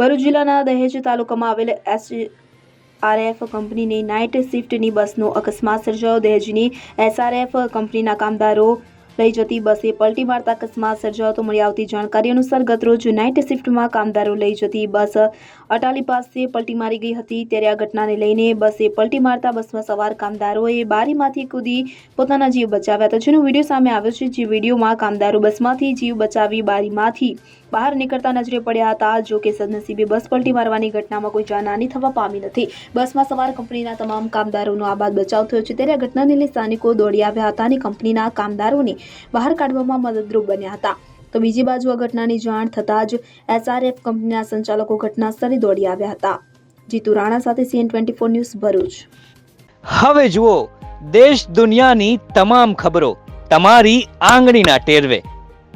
ભરૂચ જિલ્લાના દહેજ તાલુકામાં આવેલ એસઆરએફ કંપનીની નાઇટ શિફ્ટની બસનો અકસ્માત સર્જાયો. દહેજની એસઆરએફ કંપનીના કામદારો લઈ જતી બસે પલટી મારતા અકસ્માત સર્જાયો તો મળી આવતી જાણકારી અનુસાર ગતરોજ નાઇટ શિફ્ટમાં કામદારો લઈ જતી બસ અટાલી પાસે પલટી મારી ગઈ હતી. ત્યારે આ ઘટનાને લઈને બસે પલટી મારતા બસમાં સવાર કામદારોએ બારીમાંથી કૂદી પોતાના જીવ બચાવ્યા હતા. જેનો વીડિયો સામે આવ્યો છે. જે વિડીયોમાં કામદારો બસમાંથી જીવ બચાવી બારીમાંથી બહાર નીકળતા નજરે પડ્યા હતા, જો કે સદનસીબે બસ પલટી મારવાની ઘટનામાં કોઈ જાનહાની થવા પામી નથી. બસમાં સવાર કંપનીના તમામ કામદારોનો આબાદ બચાવ થયો છે. ત્યારે આ ઘટનાને લઈ સ્થાનિકો દોડી આવ્યા હતા અને કંપનીના કામદારોને બહાર કાઢવામાં મદદરૂપ બન્યા હતા. તો બીજી બાજુ આ ઘટનાની જાણ થતાં જ એસઆરએફ કંપનીના સંચાલકો ઘટના સ્થળે દોડી આવ્યા હતા. જીતુ રાણા સાથે CN twenty four news Bharuch. હવે જુઓ, દેશ દુનિયાની તમામ ખબરો, તમારી આંગળીના ટેરવે.